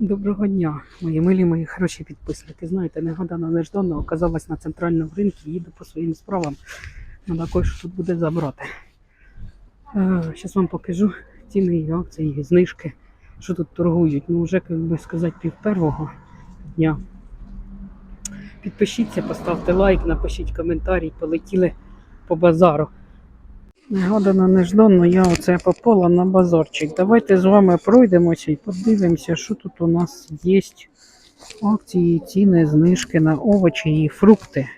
Доброго дня, мої милі, мої хороші підписники. Знаєте, негодана неждано оказалась на центральному ринку, їду по своїм справам. Надо кое-що тут буде забрати. Зараз вам покажу ціни і акції, знижки, що тут торгують. Ну, вже, як би сказати, пів первого дня. Підпишіться, поставте лайк, напишіть коментарі, полетіли по базару. Негодано неждано, я оце попала на базарчик. Давайте з вами пройдемося і подивимося, що тут у нас є. Акції, ціни, знижки на овочі і фрукти.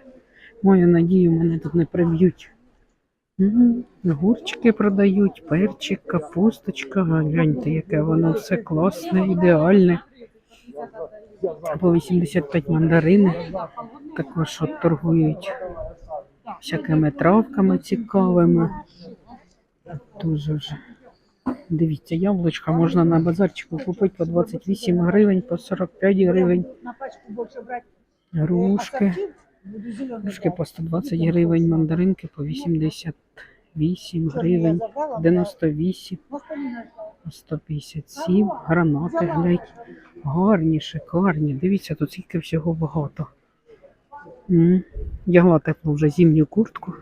Маю надію, мене тут не приб'ють. Гурчики продають, перчик, капусточка. Гляньте, яке воно все класне, ідеальне. По 85 мандарини. Також от торгують всякими травками цікавими. Дуже вже. Дивіться, яблучка можна на базарчику купити по 28 гривень, по 45 гривень. Грушки. Грушки по 120 гривень, мандаринки по 88 гривень, 98, 157, гранати, глядь. Гарні, шикарні. Дивіться, тут скільки всього багато. М, Вдягла теплу вже зимню куртку.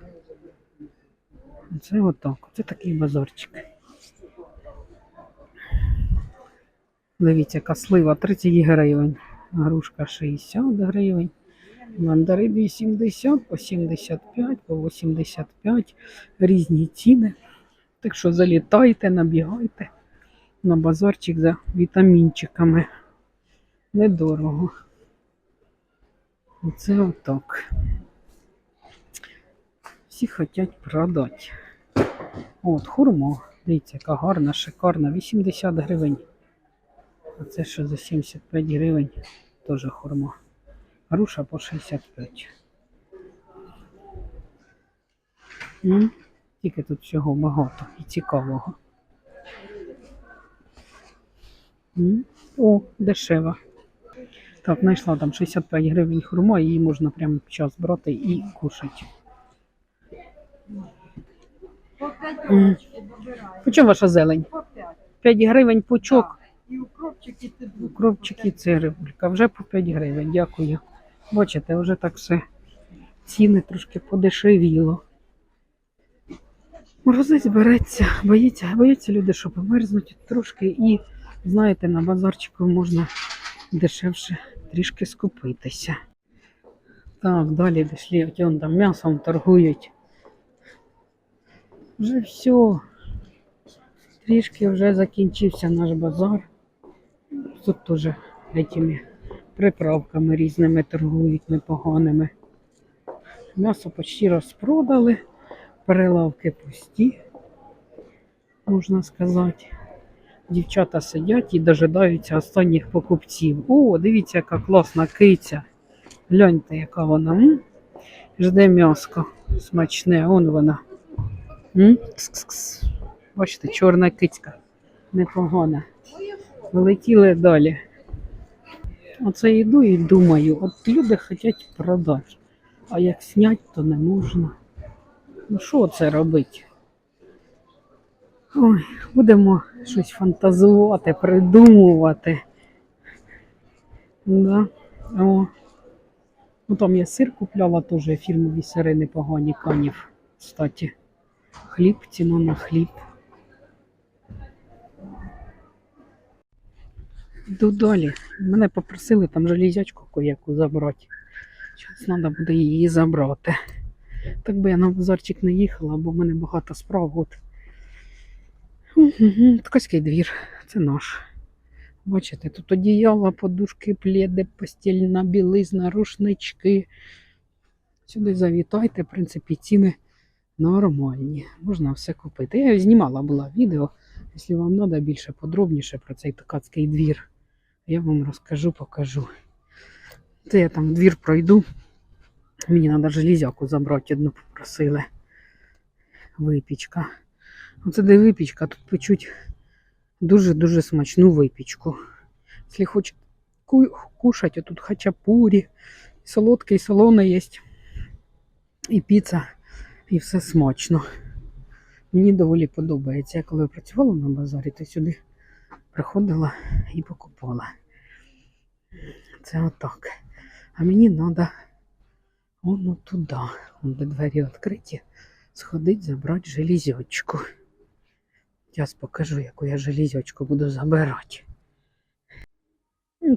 Це отак. Це такий базарчик. Дивіться, яка слива 30 гривень. Грушка 60 гривень. Мандарини 70, по 75, по 85. Різні ціни. Так що залітайте, набігайте на базарчик за вітамінчиками. Недорого. Оце отак. Всі хочуть продати. От, хурма. Дивіться, яка гарна, шикарна. 80 гривень. А це що за 75 гривень? Теж хурма. Груша по 65. М? Тільки тут всього багато і цікавого. М? О, дешево. Так, знайшла там 65 гривень хурма, її можна прямо в час брати і кушати. По 5 М. ручки вибираю. По чому ваша зелень? По 5. 5 гривень пучок. І укропчики. Укропчики це рибулька. Вже по 5 гривень. Дякую. Бачите, вже так все. Ціни трошки подешевіло. Морозець береться, боїться, бояться люди, що померзнуть трошки, і, знаєте, на базарчику можна дешевше трішки скупитися. Так, далі дійшли, от там м'ясом торгують. Вже все. Трішки вже закінчився наш базар. Тут теж этими приправками різними торгують непоганими. М'ясо почти розпродали, перелавки пусті, можна сказати. Дівчата сидять і дожидаються останніх покупців. О, дивіться, яка класна киця. Гляньте, яка вона. М? Жде м'яско смачне, он вона. М? Кс-кс-кс. Бачите, чорна кицька. Непогана. Летіли далі. Оце йду і думаю, от люди хочуть продати, а як снять, то не можна. Ну що це робити? Ой, будемо щось фантазувати, придумувати. Да. О. Ну там я сир купляла теж фірмові сири непогані канів. Кстати, хліб, ціна на хліб. Йду далі. Мене попросили там железячку кояку забрати. Зараз треба буде її забрати. Так би я на базарчик не їхала, бо в мене багато справ. От. Ткацький двір, це наш. Бачите, тут одіяла, подушки, пледи, постільна білизна, рушнички. Сюди завітайте, в принципі, ціни нормальні. Можна все купити. Я знімала була відео, якщо вам треба більше подробніше про цей ткацький двір. Я вам розкажу, покажу. Це я там двір пройду. Мені треба железяку забрати, одну попросили. Випічка. Оце де випічка, тут печуть дуже-дуже смачну випічку. Якщо хочете ку- кушати, тут хачапурі, солодке і солоне є. І піца, і все смачно. Мені доволі подобається. Я коли працювала на базарі, то сюди приходила і покупала. Це отак. А мені треба воно туди, вон де двері відкриті, сходити, забрати железячку. Зараз покажу, яку я железячку буду забирати.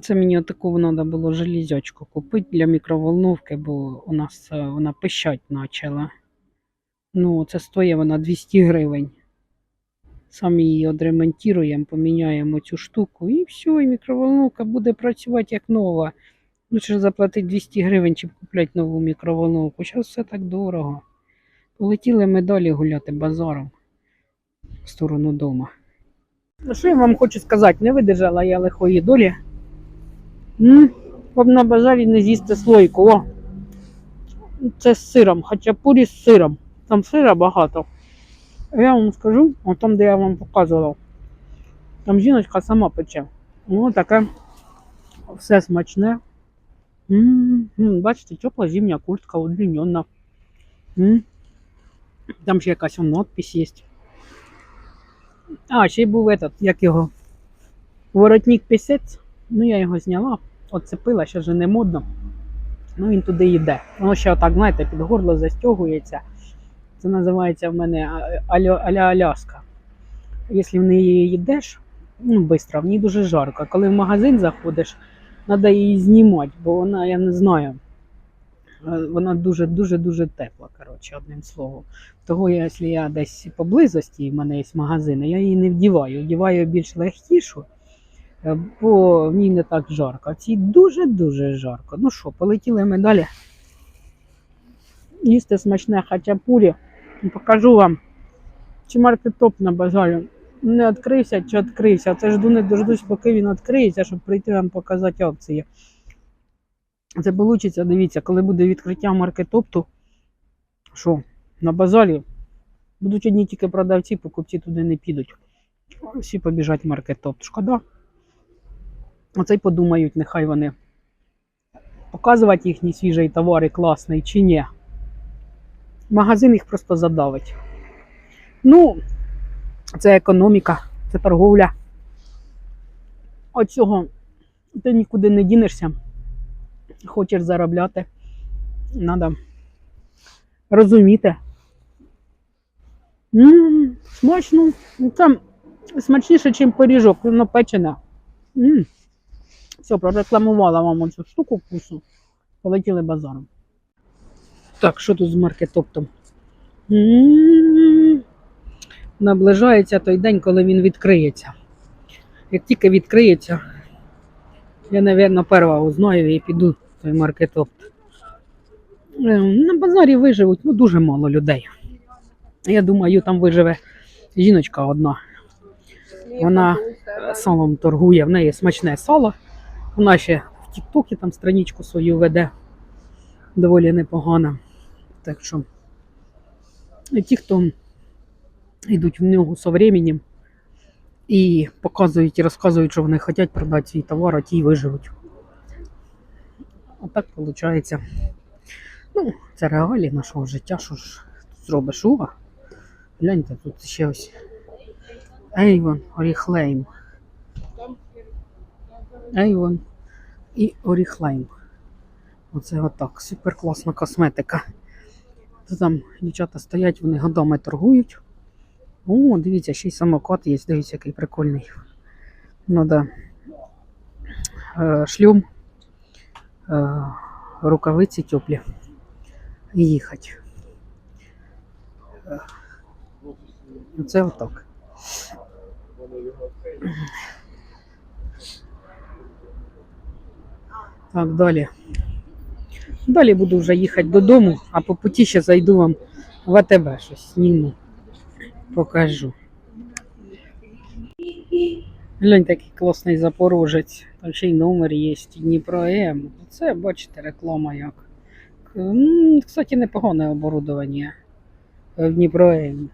Це мені таку треба було железячку купити для мікроволновки, бо у нас е, вона пищать почала. Ну, це стоїть вона 200 гривень. Самі її відремонтуємо, поміняємо цю штуку і все, і мікроволновка буде працювати як нова. Лучше заплатити 200 гривень, чим купляти нову мікроволновку. Зараз все так дорого. Полетіли ми далі гуляти базаром в сторону дома. Ну, що я вам хочу сказати, не видержала я лихої долі. М, Щоб на базарі не з'їсти слойку. О, це з сиром, хачапурі з сиром. Там сира багато. Я вам скажу, от там, де я вам показувала, там жіночка сама пече. Ну, таке все смачне. М, м, Бачите, тепла зимня куртка удлінена. М. Там ще якась надпись є. А, ще й був этот, як його. Воротник пісець. Ну, я його зняла, оцепила, ще вже не модно. Ну, він туди йде. Воно ще отак, знаєте, під горло застягується. Це називається в мене а- альо- аля Аляска. Якщо в неї йдеш, ну, швидко, в ній дуже жарко. Коли в магазин заходиш, треба її знімати, бо вона, я не знаю, вона дуже-дуже-дуже тепла, коротше, одним словом. Того, якщо я десь поблизості, в мене є магазини, я її не вдіваю. Вдіваю більш легкішу, е, бо в ній не так жарко. А цій дуже-дуже жарко. Ну що, полетіли ми далі. Їсти смачне хачапурі. Покажу вам, чи маркетоп на базарі не відкрився чи відкрився. Це жду не дождусь, поки він відкриється, щоб прийти вам показати акції. Це вийде, дивіться, коли буде відкриття маркетопту, що на базарі будуть одні тільки продавці, покупці туди не підуть. Всі побіжать в маркетопт. Шкода. Оце й подумають, нехай вони показувати їхній свіжий товар класний чи ні. Магазин їх просто задавить. Ну, це економіка, це торговля. От цього ти нікуди не дінешся. Хочеш заробляти. Треба розуміти. М, смачно. Ну, Це смачніше, ніж пиріжок, воно печене. М. Все, прорекламувала вам оцю штуку вкусу. Полетіли базаром. Так, що тут з маркетоптом? М, Наближається той день, коли він відкриється. Як тільки відкриється, я, напевно, перша узнаю і піду в той маркетопт. Е, На базарі виживуть ну, дуже мало людей. Я думаю, там виживе жіночка одна. Вона салом торгує, в неї смачне сало. Вона ще в Тіктокі там страничку свою веде доволі непогано. Так що ті, хто йдуть в нього з временем і показують і розказують, що вони хочуть продати свій товар, а ті виживуть. Отак виходить. Ну, це реалії нашого життя, що ж тут зробиш О, Гляньте, тут ще ось Avon Oriflame. Avon і Oriflame. Оце отак. Супер класна косметика. Там дівчата стоять, вони годами торгують. О, дивіться, ще й самокат є, дивіться, який прикольний. Надо е, шлюм, е, рукавиці теплі і їхати. Е, Оце отак. Так, далі. Далі буду вже їхати додому, а по путі ще зайду вам в АТБ щось зніму. Покажу. Глянь, такий класний запорожець. Там ще й номер є, Дніпро М. Це, бачите, реклама як. Кстати, непогане оборудовання в Дніпро М.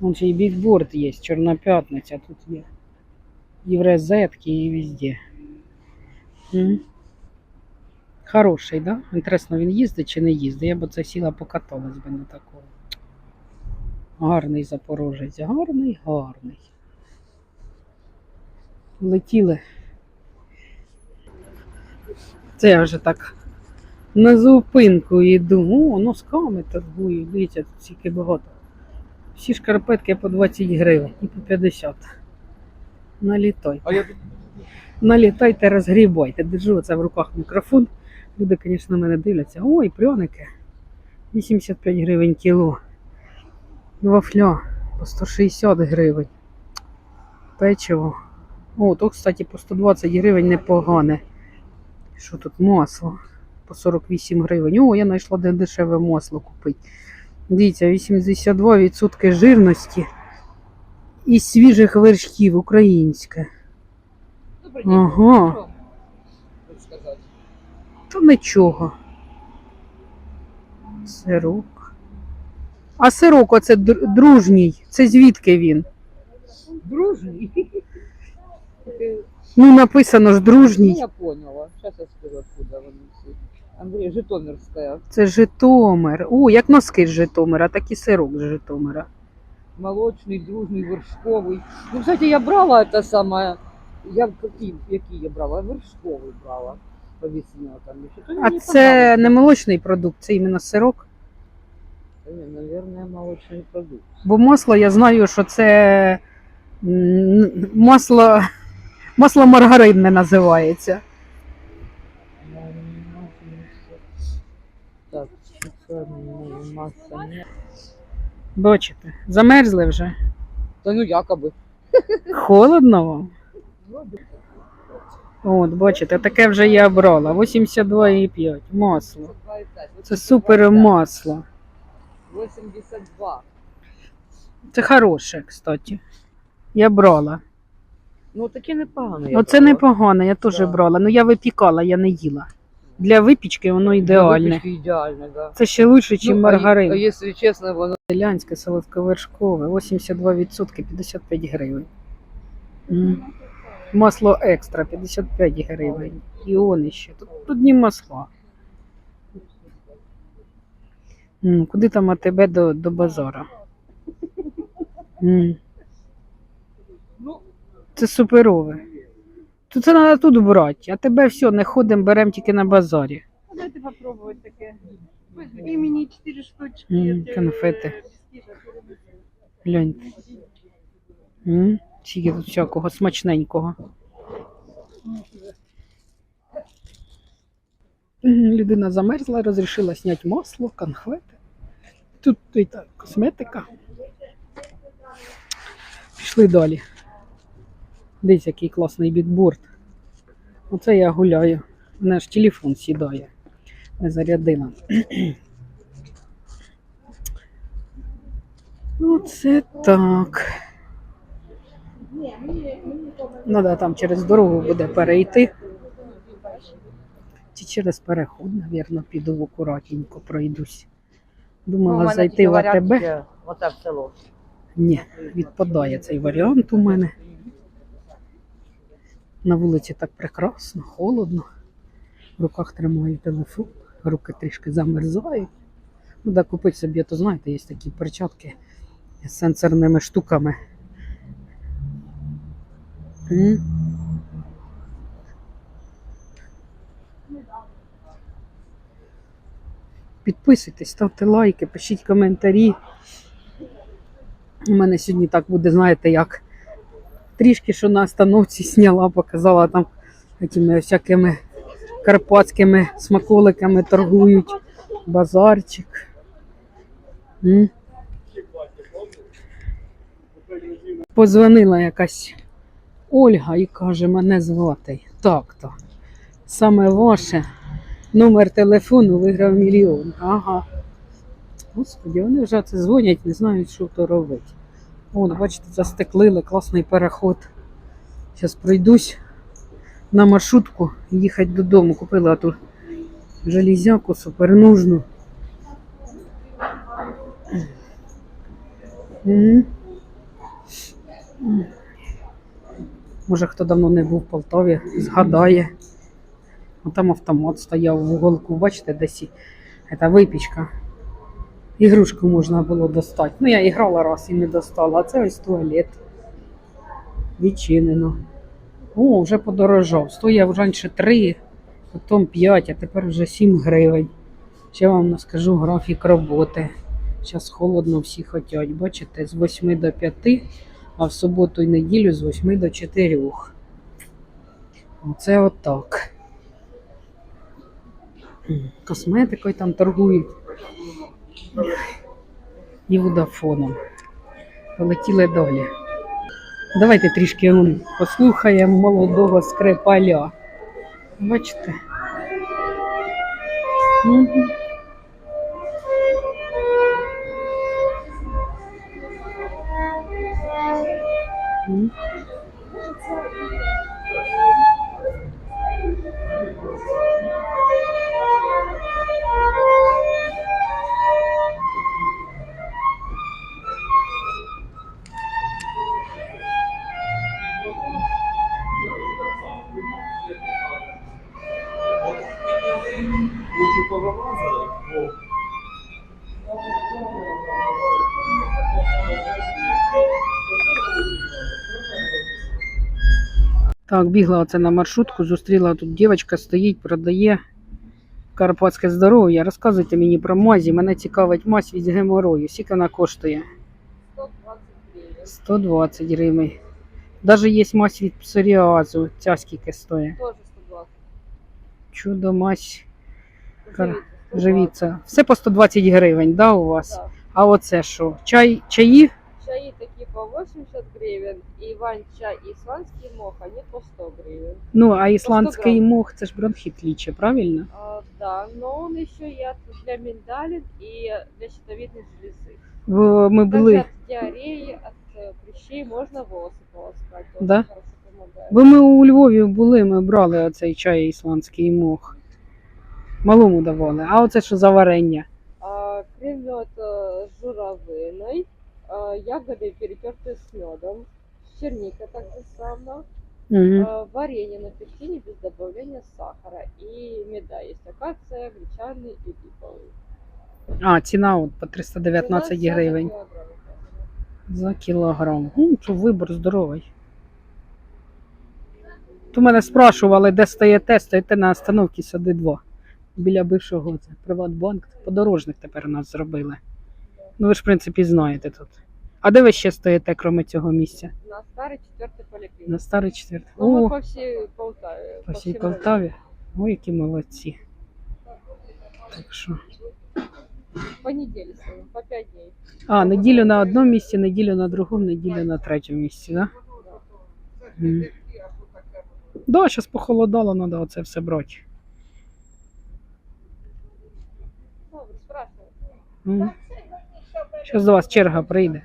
Вон ще й бігборд є, Чорна п'ятниця тут є. І в розетки, і везде. Хороший, да? Інтересно, він їздить чи не їздить? Я б це сіла покаталась би на такому. Гарний запорожець, гарний, гарний. Летіли. Це я вже так на зупинку йду. О, носками торгую. Дивіться, тут стільки багато. Всі шкарпетки по 20 гривень і по 50. Налітай. Налітайте, розгрібайте. Держу це в руках мікрофон. Люди, звісно, мене дивляться. Ой, пряники. 85 гривень кіло. Вафля по 160 гривень. Печиво. О, то, кстати, по 120 гривень непогане. Що тут масло? По 48 гривень. О, я знайшла де дешеве масло купити. Дивіться, 82% жирності і свіжих вершків українське. Ага. Та нічого. Сирок. А сирок оце др- дружній. Це звідки він? Дружний. Ну, написано ж Ну, дружній. я поняла. Сейчас я скажу, откуда вони всі. Андрій, Житомирська. Це Житомир. О, як носки з Житомира, так і сирок з Житомира. Молочний, дружний, вершковий. Ну, кстати, я брала це саме. Я який, який я брала? Вершковий брала. Повісила там. А це не молочний продукт, це іменно сирок. Понравилось. Ні, молочний продукт. Бо масло, я знаю, що це м, масло, масло маргаринне називається. Так, це маса. ні. Бачите, замерзли вже. Та ну якоби. Холодно вам? От, бачите, таке вже я брала. 82,5 масло. Це супер масло. 82. Це хороше, кстати. Я брала. Ну таке непогано. я Оце брала. непогано, я теж Да. брала. Ну я випікала, я не їла. Для випічки воно ідеальне. випічки ідеальне, да. Це ще лучше, ніж Ну, а, маргарин. А якщо чесно, воно Селянське, солодковершкове, 82%, 55 гривень. М. Масло екстра 55 гривень. І он ще. Тут одні масла. М, Куди там АТБ до, до базара? М. ну, Це суперове. Тут це треба тут брати, а тебе все, не ходимо, беремо тільки на базарі. Дайте попробовать таке. І мені 4 штучки. М, тебе конфети. бісквіта. Гляньте. М, Скільки тут всякого смачненького. Людина замерзла, розрішила зняти масло, конфети. Тут і так, косметика. Пішли далі. Дивіться, який класний бікборд. Оце я гуляю. У мене ж телефон сідає. Не зарядила. Оце так. Надо там через дорогу буде перейти. Чи через переход, навірно, піду в акуратненько пройдусь. Думала зайти в АТБ. Оце в село. Ні, відпадає цей варіант у мене. На вулиці так прекрасно, холодно. В руках тримаю телефон, руки трішки замерзають. Ну, да, купити собі, то знаєте, є такі перчатки з сенсорними штуками. М. Підписуйтесь, ставте лайки, пишіть коментарі. У мене сьогодні так буде, знаєте, як трішки, що на остановці зняла, показала там такими всякими карпатськими смаколиками торгують. Базарчик. М? Позвонила якась Ольга і каже, мене звати. Так-то. Саме ваше. Номер телефону виграв мільйон. Ага. Господи, вони вже це дзвонять, не знають, що то робити. О, бачите, застеклили, класний переход. Зараз пройдусь на маршрутку їхати додому. Купила ту железяку супернужну. Може, хто давно не був в Полтаві, згадає. О, там автомат стояв в уголку, бачите, десь ця випічка. Ігрушку можна було достати. Ну, я і грала раз і не достала, а це ось туалет. Відчинено. О, вже подорожав. Стояв раніше 3, Потім 5, а тепер вже 7 гривень. Ще вам скажу графік роботи. Зараз холодно всі хочуть. Бачите, з 8 до 5, а в суботу і неділю з 8 до 4. Оце отак. Косметикою там торгують. І водафоном. Полетіли далі. Давайте трішки послухаємо молодого скрипаля. Бачите? Мгм. Лучше повылазила. Так, бігла оце на маршрутку, зустріла тут дівчинка стоїть, продає карпатське здоров'я. Розказуйте мені про мазі. Мене цікавить мазь від геморою. Скільки вона коштує? 120 гривень. Даже є мазь від псоріазу. Ця скільки стоїть? Тоже 120. Чудо мазь Живіться, 120. живіться. Все по 120 гривень, да, у вас? Да. А оце що? Чай, чаї? Чаи такие по 80 гривен, и иван-чай, и исландский мох, они по 100 гривен. Ну, а ісландський грам. мох це ж бронхіт ліче, правильно? А, да, но он еще и от, для миндалин и для щитовидной железы. В- Ми Также були. от диареи, от э, прыщей можно волосы полоскать. тоже Да? хорошо помогает. Бо ми у Львові були, ми брали оцей чай ісландський мох. Малому давали. А оце що за варення? А, крем-мед э, с журавиной, а, ягоды перетертые с медом, черника так же само, Угу. а, варенье на пектине без добавления сахара и меда. Есть акация, гречаный и липовый. А, ціна от по 319 Цена гривень 40 килограмм. за кілограм. Ну, що вибор здоровий. То мене спрашували, де стоїте, стоїте на остановці сади 2. Біля бившого це Приватбанк. Подорожник тепер у нас зробили. Ну ви ж, в принципі, знаєте тут. А де ви ще стоїте, крім цього місця? На старой четвертой поликлинике. На старий четвертий. Ну, мы О, по всей Полтаве. по всій Полтаві. Ой, які молодці. Так що. По своим, по 5 дней. А, неділю на одному місці, неділю на другому, неділю на третьому місці, так? Да? М. Да, зараз похолодало, треба оце все брати. Зараз до вас черга прийде.